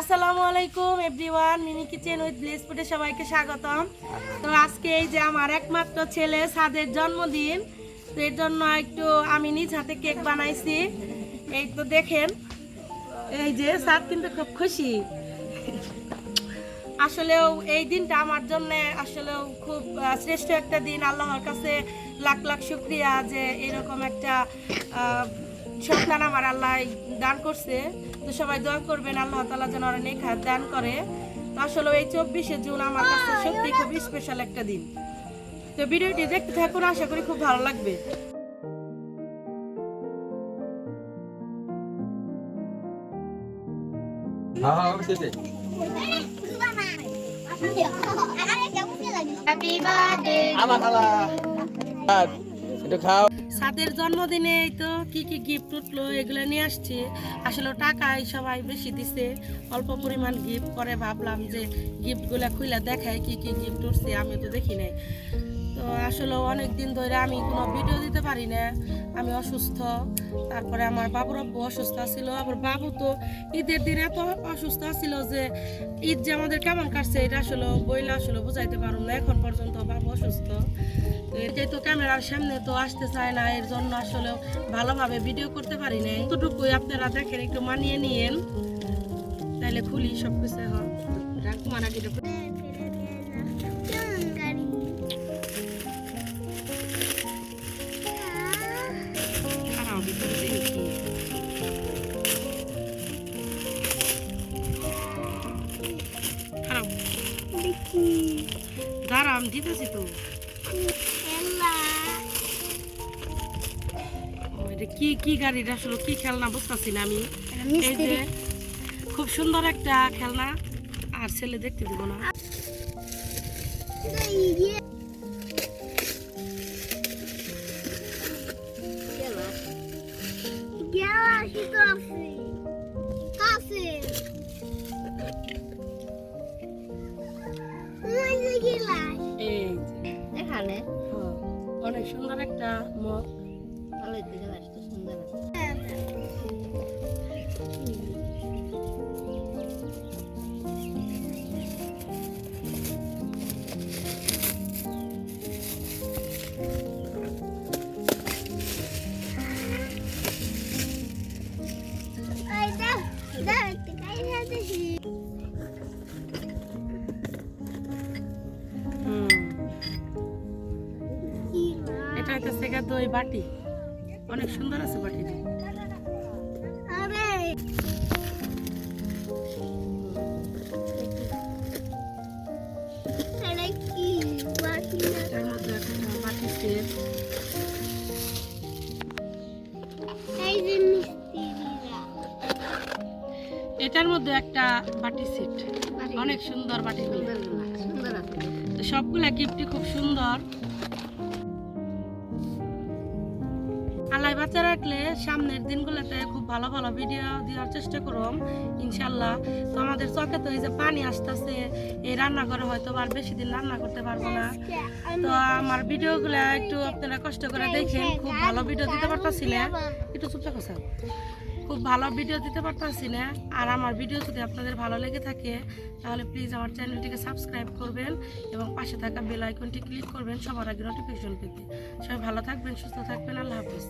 আসসালামু আলাইকুম everyone mini kitchen with bless ফুডে সবাইকে স্বাগতম। তো আজকে এই যে আমার একমাত্র ছেলে সাদের জন্মদিন, তো এর জন্য একটু আমি নিজ হাতে কেক বানাইছি। এই তো দেখেন, এই যে সাদ কিন্তু খুব খুশি। আসলেও এই দিনটা আমার জন্য আসলেও খুব শ্রেষ্ঠ একটা দিন। আল্লাহর কাছে লাখ লাখ শুক্রিয়া যে এরকম একটা সন্তান আমার আল্লাহ দান করছে। তো সবাই দোয়া করবেন আল্লাহ তালা যেন ওরা নেক হায়াত দান করে। তো আসলে এই চব্বিশে জুন আমার কাছে সত্যি খুব স্পেশাল একটা দিন। তো ভিডিওটি দেখতে থাকুন আশা করি খুব ভালো লাগবে। হ্যাঁ হ্যাঁ Happy birthday. সাদের জন্মদিনে এই তো কি কি গিফট উঠল এগুলো নিয়ে আসছি। আসলে টাকাই সবাই বেশি দিছে। অল্প পরিমাণ গিফট পরে ভাবলাম যে গিফটগুলো খুলে দেখাই কি কি গিফট উঠছে আমি তো দেখি নাই। তো আসলে অনেক দিন ধরে আমি কোনো ভিডিও দিতে পারি না। আমি অসুস্থ। তারপরে আমার বাবুর আব্বু অসুস্থ ছিল আবার বাবু তো ঈদের দিন এত অসুস্থ ছিল যে ঈদ যে আমাদের কেমন কাটছে, এটা আসলে বইলে আসলে বুঝাইতে পারুন না। এখন পর্যন্ত বাবু অসুস্থ। তো এটাই তো ক্যামেরার সামনে তো আসতে চায় না, এর জন্য আসলে ভালোভাবে ভিডিও করতে পারি না এতটুকুই আপনারা দেখেন, একটু মানিয়ে নিয়েন। তাহলে খুলি সব কিছু খারাপ দাঁড়া আমি দিতেছি তো। কি কি গাড়িটা আসলে কি খেলনা বুঝতেছি না আমি। এই যে খুব সুন্দর একটা খেলনা আর ছেলে দেখতে দিব না। এই হ্যাঁ, অনেক সুন্দর একটা মগ। ভালো গ্লাসটা সুন্দর হুম এটা গা দই বাটি। অনেক সুন্দর আছে বাটিটা। এটার মধ্যে একটা বাটি সেট। এটার মধ্যে একটা বাটি। সেট অনেক সুন্দর বাটি। সুন্দর আছে। সবগুলা গিফটই খুব সুন্দর। আলাই বাচ্চা রাখলে সামনের দিনগুলোতে খুব ভালো ভালো ভিডিও দেওয়ার চেষ্টা করুম, ইনশাল্লাহ। তো আমাদের চোখে তো এই যে পানি আসতেছে, এই রান্নাঘরে হয়তো আর বেশি দিন রান্না করতে পারব না। তো আমার ভিডিওগুলো একটু আপনারা কষ্ট করে দেখেন, খুব ভালো ভিডিও দিতে পারতেছিলেন একটু চুপচাপ স্যার খুব ভালো ভিডিও দিতে পারতেছি না। আর আমার ভিডিও যদি আপনাদের ভালো লেগে থাকে, তাহলে প্লিজ আমার চ্যানেলটিকে সাবস্ক্রাইব করবেন এবং পাশে থাকা বেল আইকনটি ক্লিক করবেন সবার আগে নোটিফিকেশন পেতে। সবাই ভালো থাকবেন, সুস্থ থাকবেন, আল্লাহ হাফিজ।